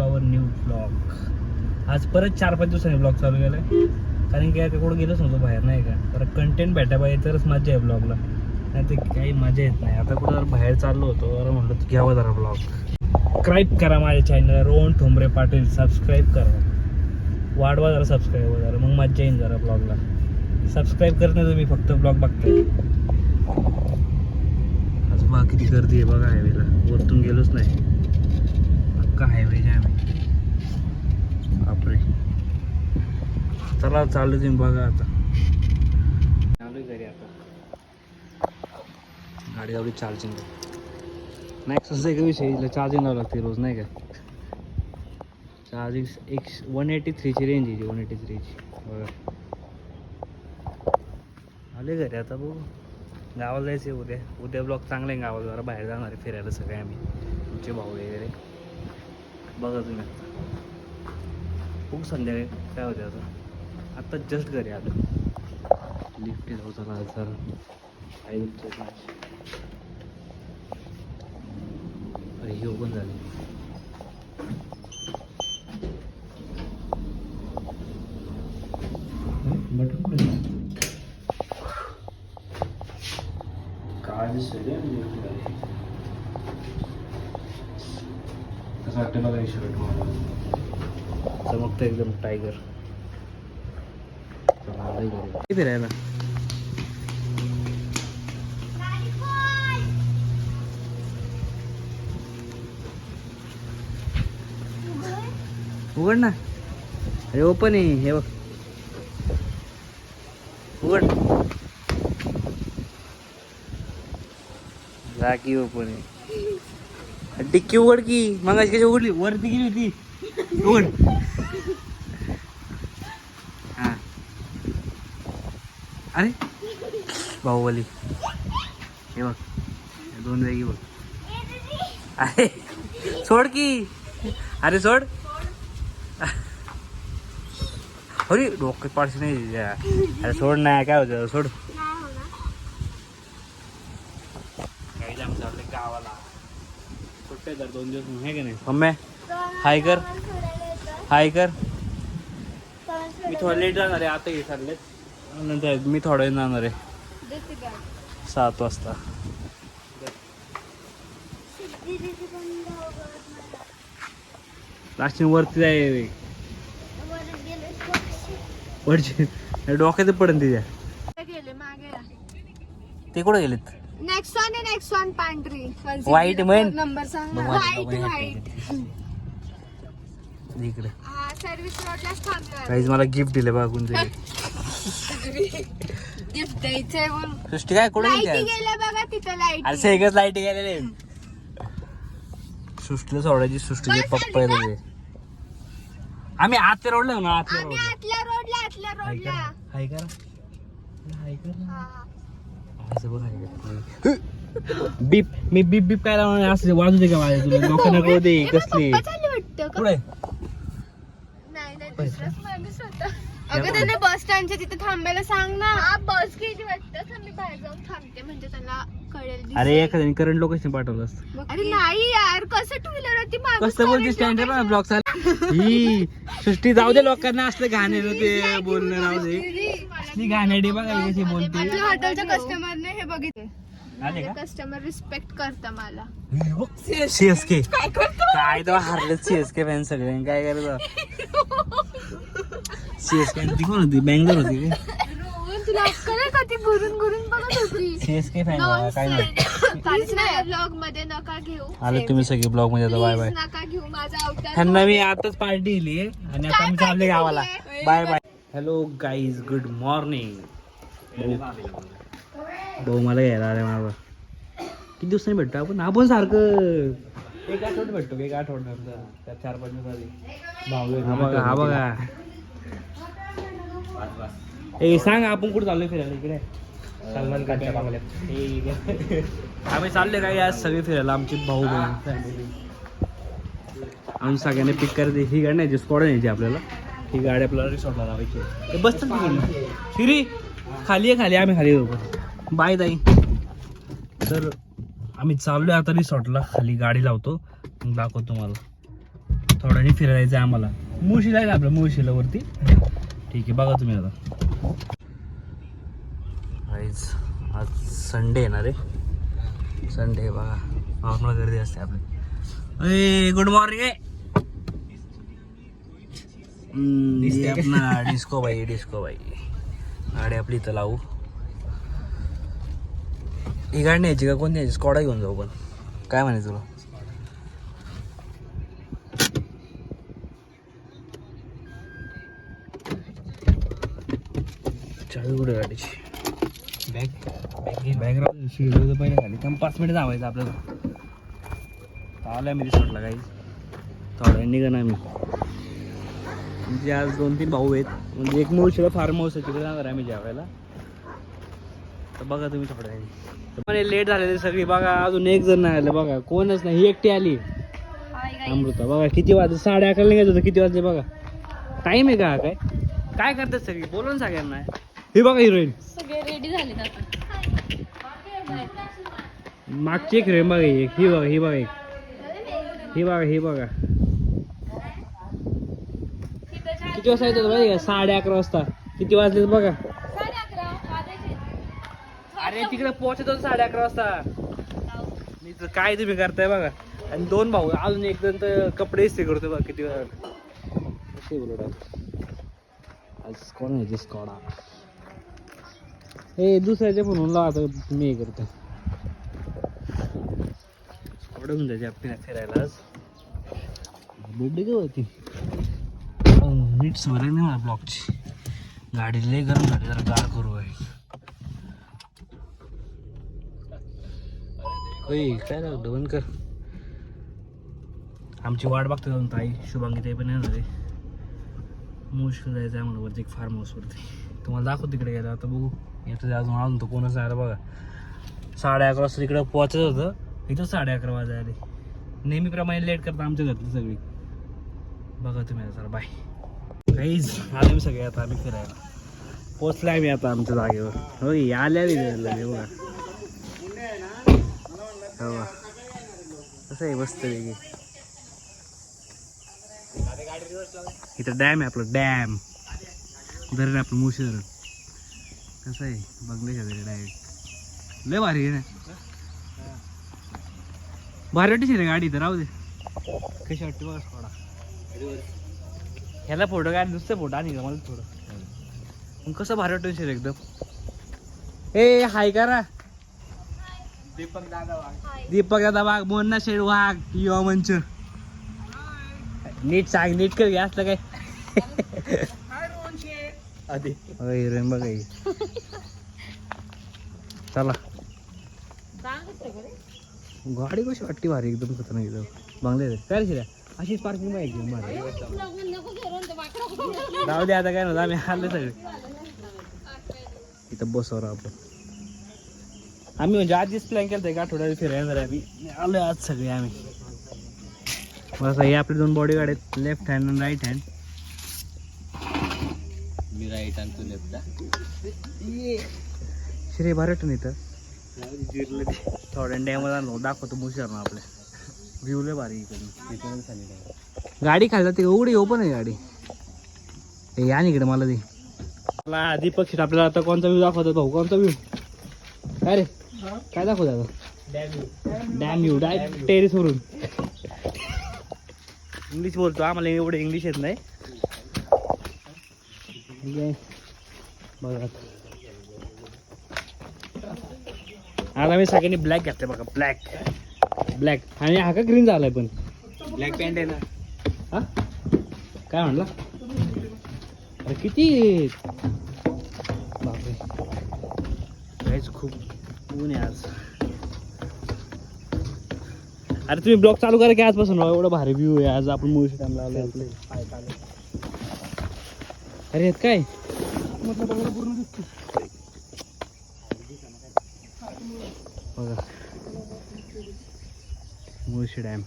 Our new blog आज परत चार पाच दिवसांनी ब्लॉग चालू केलाय. कारण की आता कुठं गेलोच नव्हतो बाहेर नाही का? तर कंटेंट भेटा पाहिजे तरच मजा आहे ब्लॉगला नाही ते काही मजा येत नाही. आता कुठं बाहेर चाललो होतो जरा म्हटलं घ्यावं जरा ब्लॉग सबस्क्राईब करा माझ्या चॅनल रोहन ठोंबरे पाटील सबस्क्राईब करा. वाढवा जरा सबस्क्राईब जरा. मग मजा येईन जरा ब्लॉगला सबस्क्राईब करत नाही तुम्ही फक्त ब्लॉग बघताय. आज बाकी किती गर्दी आहे बघा हायवेला वरतून गेलोच नाही. अख्खा हायवे जाम आहे? बापरे. चला चालू तुम्ही बघा आता. चालू घरी आता. गाडी लावली चार्जिंग मॅक्स एक विषय चार्जिंग लावावं लागते रोज नाही का? चार्जिंग एक वन एटी थ्रीची रेंज आहे वन एटी थ्रीची बघा. आले घरी आता बघू. गावाला जायचं आहे उद्या. उद्या ब्लॉक चांगला आहे गावाला जरा बाहेर जाणार आहे फिरायला सगळे आम्ही. तुमचे भाऊ वगैरे. बघा तुम्ही. खूप संध्याकाळी काय होते आता? आत्ता जस्ट घरी आलो. लिफ्ट होता ना सर आई दुखतोय अरे ही ओपन झाली बटन कुठे काय दिसतंय रे लिफ्ट गाडी वाटतं बघा शर्ट मला चमकतं एकदम टायगर फिरायला उघड ना. अरे ओपन आहे हे बघ. उघड. राखी ओपन आहे. डिक्की उघड की. मगाशी कशी उघडली? वरती गेली होती. उघड. हा. अरे. बाहुबली. हे बघ. दोन जागी बघ. अरे. सोड की. अरे सोड. अरे डोके पाडशी नाही. अरे सोड ना काय होतं? सोड. गावाला. सुट्टे तर दोन दिवस म्हणून, है की नाही? मम्मी हाय कर. हाय कर. मी थोडं लेट जाणार आहे आता हे चाललेत नंतर मी थोडं वेळ जाणार आहे. सात वाजता. लास्ट वरती जाय वरची डोक्यात पडन तिच्या. गेले? मागे. ते कुठे गेलेत? नेक्सॉन आहे नेक्सॉन पांढरी White म्हण. नंबर सांग माझ्या व्हाईट व्हाईट इकडे. हा सर्व्हिस रोडलाच थांबलोय काहीच मला गिफ्ट दिले बघा कोणते. गिफ्ट द्यायचंय बोल सृष्टी काय कुठे लाईटी गेली गेल्या बघा तिथं अरे लाइट सेगच लाइट गेलेले सृष्टीला सोडायची सृष्टीचे पप्पा आहे ते आम्ही आतल्या रोडला ना आतल्या आम्ही रोडला आतल्या रोडला आतल्या हाय रोडला करा हाय करा हाय कर. हा. असं बघ हाय कर. बीप मी बीप बीप काय लावणार असं वाजू दे का माझ्या तुला लोकांना कळू दे हे कसली पप्पा चालले वाटतं का पुढे नाही नाही पैसा? दुसराच माणूस होता अगं त्यांना बस स्टँडच्या तिथे थांबायला सांग ना. बस वाटतं. तर मी बाहेर जाऊन थांबते. म्हणजे कळेल दिसेल. अरे एखाद्याने करंट लोकेशन पाठवलं असतं. अरे नाही यार. कसं टू व्हीलर वरती कसं बोलते current स्टँडर्ड ना location- ब्लॉक चाल ही सृष्टी जाऊ दे लोकांना असलं घाणे ते बोलणं राहू दे. असली घाणेडी बघा कशी बोलते? आपल्या हॉटेलच्या कस्टमरने हे बघितले. आले का? कस्टमर रिस्पेक्ट करता मला. सीएसके काय हारले सीएसके फॅन सगळे? काय सीएसके ती कोण होती? बँगलोर होती रोहन, तुला अक्कल आहे का? ती घुरून घुरून बघत होती. सीएसके फॅन काय नाही काहीच नाही ब्लॉगमध्ये नका घेऊ. आले तुम्ही सगळे ब्लॉगमध्ये आता बाय बाय Please नका घेऊ माझा अवतार. ह्यांना मी आताच पार्टी दिली आणि आता आम्ही चालले गावाला. Bye bye hello guys good morning भाऊ मला घ्यायला आले मला किती दिवसांनी भेटतो आपण? आपण सारखं. एक आठवडा भेटतो एक आठवडा चार पाच दिवस आधी हा बघा हा बघा. ए सांग आपण कुठं चाललोय फिरायला? इकडे. सलमान खानच्या आम्ही चालले काय आज सगळे फिरायला आमची भाऊ बहीण आणि सगळ्यांनी पिक करायची ही गाडी नाही स्पॉट न्यायची आपल्याला ही गाडी आपल्याला रिसॉर्टला लावायची बसतात तिकडनं शिरी खाली आहे खाली आम्ही खाली येऊ बाय ताई. तर आम्ही चाललोय आता रिसॉर्टला. खाली गाडी लावतो. मग दाखवतो तुम्हाला. थोड्या थोड्याने फिरायला जायचं आहे आम्हाला. मुळशीला आहे आपल्या मुळशीला वरती. ठीक आहे बघा तुम्ही आता. आज आज संडे येणार आहे. संडे बघा. नॉर्मल गर्दी असते आपली. ए गुड मॉर्निंग आहे डिस्को बाई डिस्को बाई. गाडी आपली इथं लावू. ही गाडी न्यायची का कोणती न्यायची स्कॉडा घेऊन जाऊ पण. काय म्हणे तुला? कुठे गाडीची? बॅग पहिले खाली. काम पाच मिनिट धावायचं आपल्याला. आलं मी रिसॉर्टला काही थोड्या निघा म्हणजे आज दोन तीन भाऊ आहेत. म्हणजे एक मुळशीला फार्म हाऊस आहे. तिकडे जाणार आहे आम्ही जेवायला. तर बघा तुम्ही थोड्या लेट झालेले सगळी. बघा अजून एक जण नाही आलं. बघा कोणच नाही. ही एकटी आली. अमृता बघा किती वाजले? साडे अकरा निघायचं होतं. किती वाजले? बघा. टाईम आहे का काय? काय करतात सगळी? बोलून सगळ्यांना. हे बघा हिरोईन सगळे रेडी झाले मागची एक रे बघा ही एक. ही बघा ही बघा एक. ही बघा ही बघा. किती वाजता येतो माहिती का साडे अकरा वाजता. किती वाजले बघा? अरे तिकडे पोहोचतो साडे अकरा वाजता. मी तर काय तुम्ही करताय बघा. आणि दोन भाऊ अजून एक जण तर कपडे इस्त्री करतो बघा किती वेळा. कसे बोलत आहे? आज कोण आहे स्कॉडा हे दुसऱ्याच्या फोनून लावा आता मी हे करतो आवडून जायचे आपल्याला फिरायला आज. बर्थडे का होती? नीट सवय नाही मला ब्लॉकची. गाडी लय गरम झाली जरा गार करू आहे. होय काय लागलं बंद कर. आमची वाट बघतो जाऊन ताई. शुभांगी ते पण येणार आहे. मुश्किल जायचं आहे म्हणून वरती एक फार्म हाऊसवरती तुम्हाला दाखव तिकडे गेला आता बघू. येतं अजून अजून तो कोणच नाही बघा. साडे अकरा वाजता इकडं पोहोचत होतं. इथं साडे अकरा वाजता आले. नेहमीप्रमाणे लेट करता आमच्या घरातली सगळी. बघा तुम्ही आता बाय काहीच आले मी सगळे आता आम्ही फिरायला. पोचले आम्ही आता आमच्या जागेवर. होय आल्या बघा. हो कसं आहे मस्त वेगळी इथं डॅम आहे आपलं डॅम धरण आपलं मुशी धरण. कसं आहे? बंगले शेजारी डायरेक्ट लय भारी आहे ना? भारी वाटते रे गाडी तर राहू दे. कशी वाटते बघा थोडा ह्याला फोटो काय नुसतं फोटो आणि मला थोडं. मग कसं भारी वाटतं शरीर एकदम. ए हाय करा. दीपक दादा दीपक दादा वाघ मोन्ना शेड वाघ युवा मंच. नीट सांग नीट कर घ्या असलं काय. आधी. हिरोईन बघा ही. चला. गाडी कशी वाटते भारी एकदम खतरनाक एकदम. बंगले काय रे शिऱ्या? अशीच पार्किंग पाहिजे भारी जाऊ दे आता काय नव्हतं आम्ही आले सगळे. इथं बसवर आपण. आम्ही म्हणजे आधीच प्लॅन केलं एक आठवड्यात फिरायला जाणार आम्ही. आलो आज सगळे आम्ही. बस हे आपले दोन बॉडी गार्ड आहेत लेफ्ट हँड आणि राईट हँड मी राईट आणि तू लेफ्ट श्री भारटन इथं थोड्या डॅमला आणलो दाखवतो मुशार आपल्या. व्ह्यू लय भारी इकडे गाडी खाली जाते उघडी ओपन आहे गाडी. हे या इकडे मला मला दीपक शेट आपल्याला आता कोणता व्ह्यू दाखवतो भाऊ? कोणता व्ह्यू काय रे? काय दाखवतो आता डॅम व्ह्यू डायरेक्ट टेरेसवरून इंग्लिश बोलतो आम्हाला एवढं इंग्लिश येत नाही. बघा आता. मी सगळ्यांनी ब्लॅक घातले बघा ब्लॅक ब्लॅक आणि हा का ग्रीन झालाय पण. ब्लॅक पॅन्ट आहे ना. हा? काय म्हणला? अरे किती? बापरे. खूप ऊन आहे आज. अरे तुम्ही ब्लॉग चालू करा की आजपासून एवढं भारी व्ह्यू आहे. आज आपण मुळशी टाइमला आलो आपले अरे यात काय? बघा. मुळशी डॅम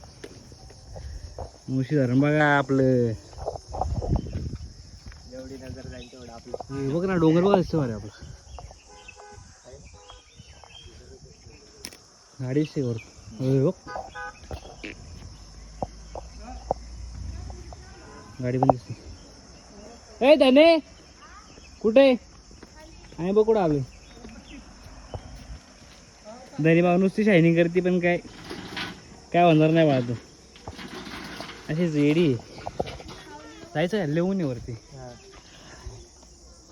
मुळशी धरण बघा आपलं. जेवढी नजर जाईल तेवढं आपलं. बघ ना डोंगर बघा दिसतो अरे आपलं. गाडी सेवर बघ. गाडी पण दिसते. ए धने! कुठे? आहे बघ कुठं आलो धनी भाऊ नुसती शायनिंग करते पण काय काय होणार नाही मला तू. अशी रेडी जायचं का लिहून वरती.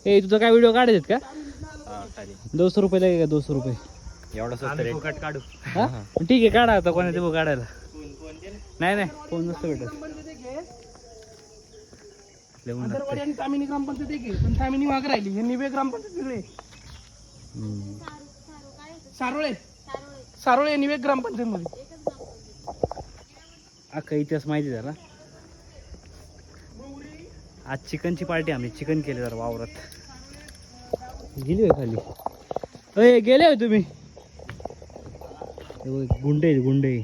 ए तुझा काय व्हिडिओ काढायचे का? दोनशे रुपये लागेल का दोनशे रुपये? एवढा काढू. हा? ठीक आहे काढा आता कोणाचे भाऊ काढायला. नाही नाही फोन नसतो भेटत. तामिनी ग्रामपंचायत एक आहे पण तामिनी माग राहिली. हे निवे ग्रामपंचायत वेगळे हम्म. सारोळे. सारोळे निवे ग्रामपंचायत मध्ये अख्खा इतिहास माहिती झाला आज चिकनची पार्टी आम्ही. चिकन केले जरा वावरात. गेली होय खाली. अय गेले होय तुम्ही? गुंडे आहेत, गुंडे.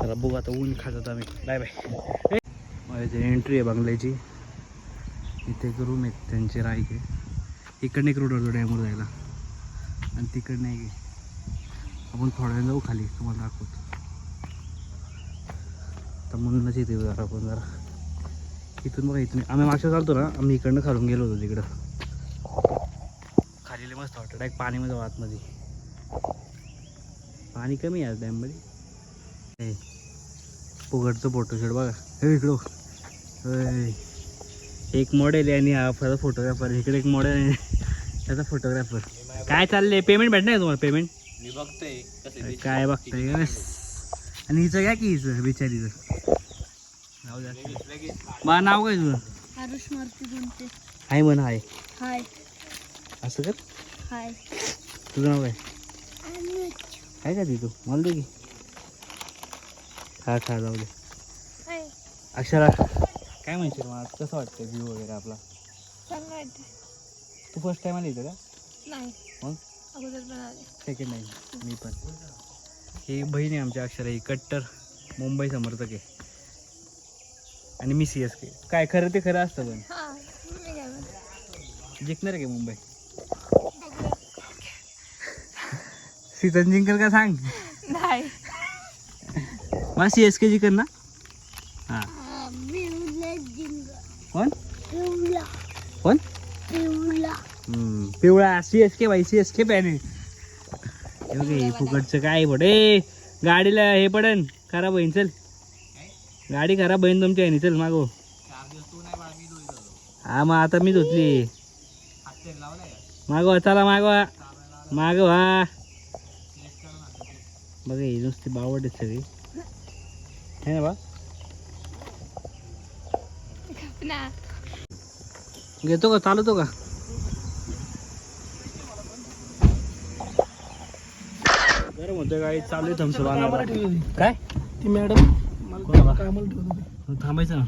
चला बघू आता ऊन खातात आम्ही. Bye bye. माझ्या एंट्री आहे बंगल्याची. इथे एक रूम आहेत त्यांचे राहायचे इकडनं एक रोड डॅमवर जायला. आणि तिकडनं एक आपण थोड्या वेळ जाऊ खाली तुम्हाला दाखवतो. तर म्हणूनच इथे जरा आपण जरा. इथून बघा इथून. आम्ही मागच्या चालतो ना आम्ही इकडनं खालून गेलो होतो तिकडं. खालीले मस्त वाटतं. डायरेक्ट पाणीमध्ये जाऊ आतमध्ये. पाणी कमी आहे डॅममध्ये. हे पुगडचं फोटोशूट बघा. हे इकडं होय. एक मॉडेल आहे आणि हा फरक फोटोग्राफर इकडे एक मॉडेल आहे. त्याचा फोटोग्राफर काय चाललंय? पेमेंट भेटणार तुम्हाला? पेमेंट मी बघतोय. कसे काय बघताय? आणि हिचं घ्या की हिचं बिचारीचं. नाव नाव काय तुझं? मारुती हाय म्हण हाय. हाय. असं कर. हाय. तुझं नाव काय? काय का ती मला दे की. खा खा जाऊ दे. अक्षरा काय म्हणशील मला कसं वाटतं व्ह्यू वगैरे आपला? चांगलं वाटतं तू फर्स्ट टाइम आली इथं का? नाही. मग? अगोदर पण आले. सेकंड टाइम मी पण. ही बहीण आहे आमच्या अक्षरा ही कट्टर. मुंबई समर्थक आहे. आणि मी सी एस के काय खरं ते खरं असतं पण. हा मी काय म्हणते? जिंकणार आहे का मुंबई? सीझन जिंकल का सांग? नाही. मला सी एस के जिंकल ना. हां. कोण? कोण? पिवळा. सी एस के बाई सी एस के पॅने फुकटचं काय पडे गाडीला हे पडन. खराब होईन चल. गाडी खराब होईन तुमच्या ह्यानी चल मागो. हा मग आता मी धुतली. मागवा चला मागवा मागवा बघा ही नुसती बावड आहे सगळी. है ना बा? ना घेतो का? चालवतो का? गरम होतं गाडी चालू आहे काय? ती मॅडम कोणाला? मला कामाला ठेवत होती. थांबायचं ना.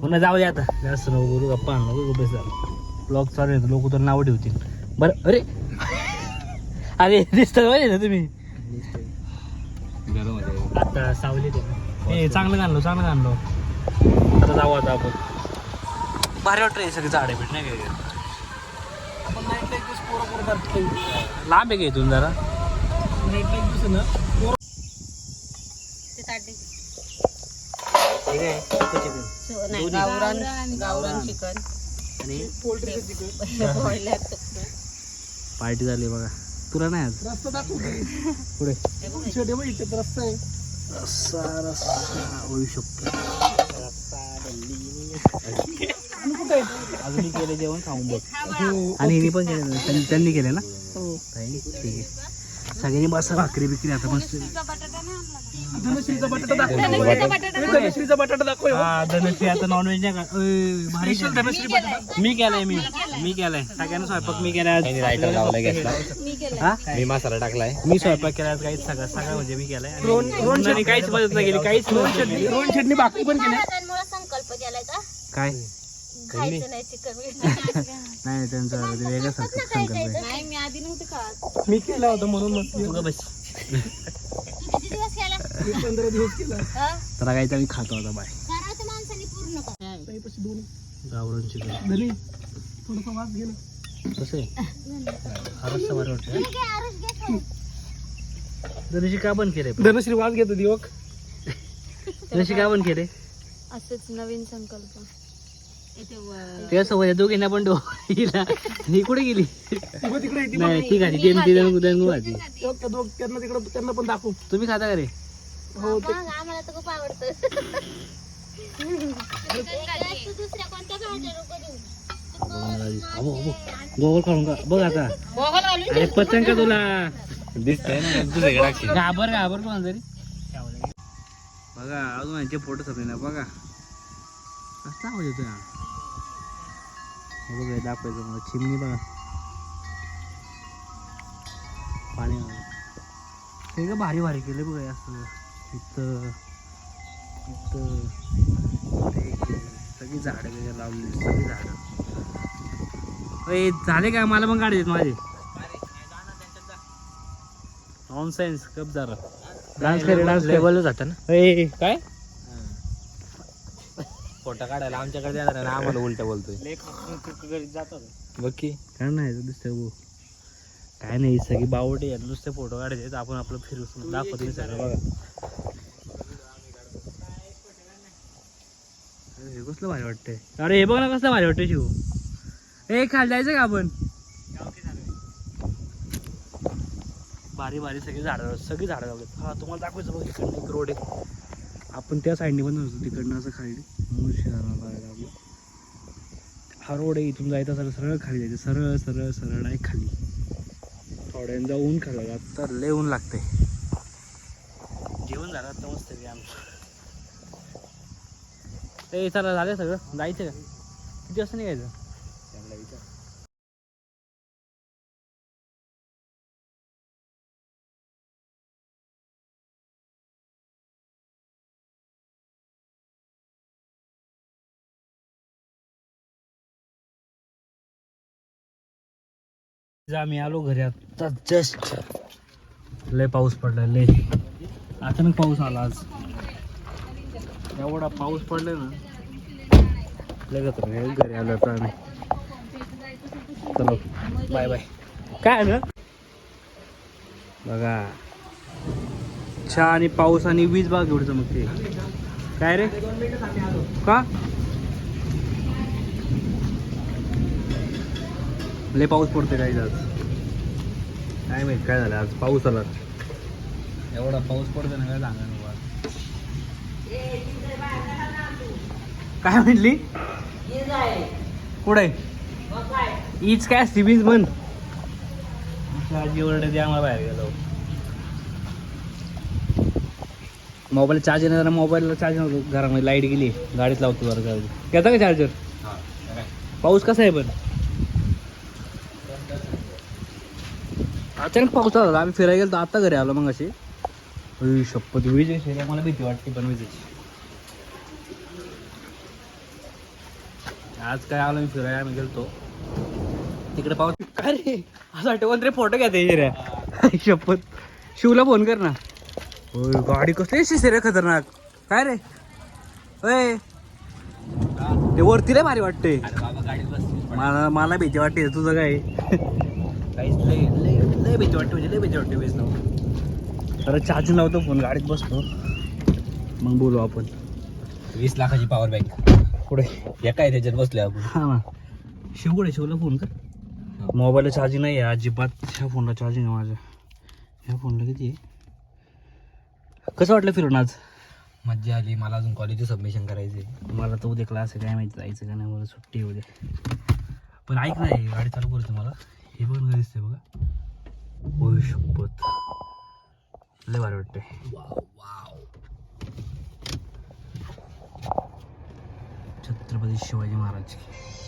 पुन्हा जाऊ दे आता. जास्त नको गप्पा नको गप्पा झाला ब्लॉग चालू आहे लोक तर नावं ठेवतील. बरं अरे. अरे पाहिजे ना तुम्ही? आता सावली ते ए चांगलं घाललो चांगलं घाललो आता जाऊ आता आपण. भारी वाटतं हे सगळे झाडे भेट नाही काय आपण नाईटला एक दिवस पोरं पोरं जात लांब आहे का इथून जरा? नाईटला एक दिवस आहे ना पोरं गावरान गावरान चिकन. आणि पोल्ट्रीचं चिकन. पार्टी झाली बघा. तुला नाही आज? रस्ता दाखवते पुढे. छोटे बघ इथे रस्ता आहे. रस्सा रस्सा होऊ शकतो अजूनही केले जेवण खाऊन बघ. आणि हिने पण केलं त्यांनी केले ना हो. ठीक आहे सगळ्यांनी बसा भाकरी बिकरी आता मस्त धनश्रीचा बटाटा दाखव. ए, धनश्रीचा बटाटा दाखव हो. धनश्री आता नॉनव्हेज नाही का? अय, भारी स्पेशल केलं. धनश्री बटाटा. मी केलाय मी. मी केलाय. सगळ्यांना स्वयंपाक मी केलाय आज. रायटर लावला घेतला हा? मी मसाला टाकलाय. मी स्वयंपाक केला आज काहीच सगळं. सगळं म्हणजे मी केलाय. आणि रोहन- रोहन मुलांनी काहीच मदत नाही केली. काहीच मदत चटणी. नाही. रोहन भाकरी पण केल्या. संकल्प केलाय का? काय? खायचं नाही चिकन. नाही त्यांचं वेगळं संकल्प नाही मी आधी नव्हते का मी केला होता म्हणून बस. किती दिवस केला मी पंधरा दिवस केला तर काही आम्ही खातो आता बाय माणसाने पूर्ण दोन. चिकन धनी थोडासा वास घे ना. कसं आहे? रस्ता बरं वाटतं धनुषी का बंद केलंय धनश्री वास घेतो दिवक. धनुषी का बंद केले असंच नवीन संकल्प. त्या सोबत दोघींना पण डो हिला. ही कुठे गेली? नाही ठीक आहे ती ती दंगू आधी. त्यांना तिकडं त्यांना पण दाखवू. तुम्ही खाता का रे? हो ते आम्हाला तर खूप आवडतं. गोगल खाऊन का बघ आता. अरे पतंग का तुला? दिसतंय. घाबर घाबर कोण तरी बघा अजून यांचे फोटो सगळे ना बघा. कसा आवाज येतो बघा दाखवायचं मला. चिमणी बघा. पाणी हे का भारी भारी केले बघा असं इथं इथं. सगळी झाडं वगैरे लावली सगळी झाडं. अय, झाले काय? मला पण काढायचे माझे. ऑन सायन्स कप जरा डान्स डान्स टेबल जाता ना. काय? फोटो काढायला आमच्याकडे येणार आणि आम्हाला उलट बोलतोय. बघ की. काय नाही दुसरं भाऊ. काय नाही सगळी बावटे आहेत. नुसते फोटो काढायचे आपण आपलं फिरू दाखवतो सगळं. बघा. हे कसलं भारी वाटतंय. अरे हे बघ ना कसलं भारी वाटतंय शिव. ए खाली जायचं का आपण? भारी भारी. सगळी झाडं सगळी झाडं लावलेत. हा तुम्हाला दाखवायचं बघ इकडनं एक रोड आहे. आपण त्या साईडने पण नसतो तिकडनं असं खाली. मूळ शहराला हा रोड आहे इथून जायचं सरळ सरळ खाली जायचं. सरळ सरळ सरळ आहे खाली. थोड्यांदा ऊन खाली तर लय ऊन लागते जेवण झालं तर मस्त आमचं. ते चला झालं सगळं? जायचं का? किती वाजता निघायचं? आम्ही आलो घरी. आता जस्ट लय पाऊस पडला लय. अचानक पाऊस आला आज. एवढा पाऊस पडलाय ना. लगत रे घरी आलो आता आम्ही. चलो बाय बाय काय ना बघा. छान आणि पाऊस आणि वीज बाग एवढं चमकते. काय रे? का? लय पाऊस पडते काही आज. काय माहीत काय झालं आज पाऊस आला. एवढा पाऊस पडतो ना काय सांगा नको. काय म्हटली? कुठे? ईच काय असते वीज बंद आजी ओरडते आम्हाला बाहेर गेलो. मोबाईल चार्ज येणार मोबाईलला चार्ज नव्हतं घरामध्ये लाइट गेली गाडीत लावतो बरं गाडी. घेता का चार्जर पाऊस कसा आहे पण? अचानक पाऊस आला आम्ही फिरायला गेलो आता घरी आलो मग अशी अय, शपथ वीज आहे मला भीती वाटते पण विजेची. आज काय आलो मी फिरायला आम्ही गेलतो. तिकडे पाऊस काय रे असं आठवण रे फोटो घ्या रे शपथ. शिवला फोन कर ना. होय गाडी कसली अशी रे खतरनाक. काय रे? होय. ते वरती लय भारी वाटते मला मला भीती वाटते तुझं काय? काहीच लय लय भीती वाटते म्हणजे लय भीती वाटते वीज नव्हतं तर चार्जिंग लावतो फोन गाडीत बसतो. मग बोलू आपण. वीस लाखाची पॉवर बँक पुढे. हे काय त्याच्यात बसले आपण. हा ना. शिवकडे शिवला फोन कर. मोबाईलला चार्जिंग नाही आहे अजिबात. ह्या फोनला चार्जिंग आहे माझ्या ह्या फोनला किती आहे? कसं वाटलं फिरून आज? मज्जा आली. मला अजून कॉलेज सबमिशन करायचे मला तर उद्या क्लास आहे. काय माहिती जायचं का नाही? मला सुट्टी आहे उद्या. पण ऐक नाही गाडी चालू करतो मला. हे पण घरी दिसते बघा. होऊ लय भारी वाटते छत्रपती शिवाजी महाराज की.